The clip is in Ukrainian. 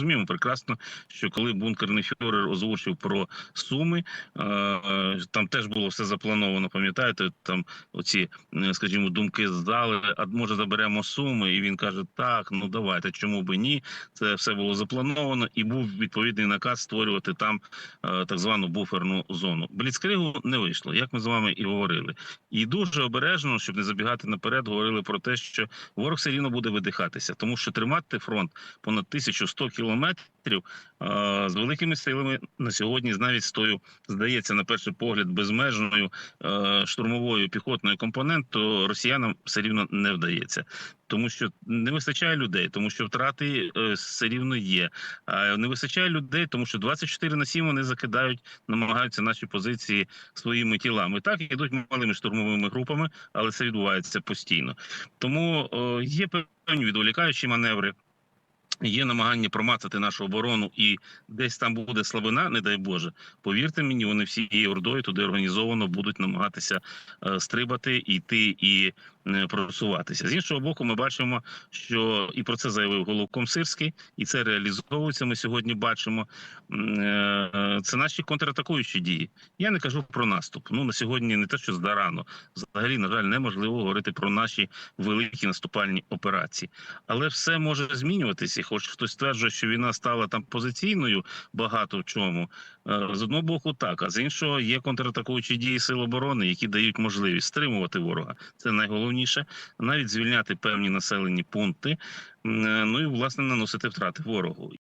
розуміємо прекрасно, що коли бункерний фюрер озвучив про суми, е, е, там теж було все заплановано. Пам'ятаєте, там оці, е, скажімо, думки з зали, а може заберемо суми, і він каже: так, ну давайте, чому би ні? Це все було заплановано, і був відповідний наказ створювати там так звану буферну зону. Бліцкригу не вийшло, як ми з вами і говорили. І дуже обережно, щоб не забігати наперед, говорили про те, що ворог все рівно буде видихатися, тому що тримати фронт понад 1100 кілометрів е, з великими силами на сьогодні, навіть з тою, здається, на перший погляд, безмежною штурмовою піхотною компонентою росіянам все рівно не вдається. Тому що не вистачає людей, тому що втрати е, все рівно є. А не вистачає людей, тому що 24 на 7 вони закидають, намагаються наші позиції своїми тілами. Так ідуть малими штурмовими групами, але це відбувається постійно. Тому е, є певні відволікаючі маневри. Є намагання промацати нашу оборону, і десь там буде слабина, не дай Боже. Повірте мені, вони всією ордою туди організовано будуть намагатися е, стрибати, йти і е, просуватися. З іншого боку, ми бачимо, що і про це заявив головком Сирський, і це реалізовується. Ми сьогодні бачимо. Це наші контратакуючі дії. Я не кажу про наступ. Ну на сьогодні не те, що зарано. Взагалі, на жаль, неможливо говорити про наші великі наступальні операції. Але все може змінюватися. Хоч хтось стверджує, що війна стала там позиційною багато в чому. Е, З одного боку, так, а з іншого є контратакуючі дії сил оборони, які дають можливість стримувати ворога. Це найголовніше, навіть звільняти певні населені пункти. е, Ну і власне наносити втрати ворогу.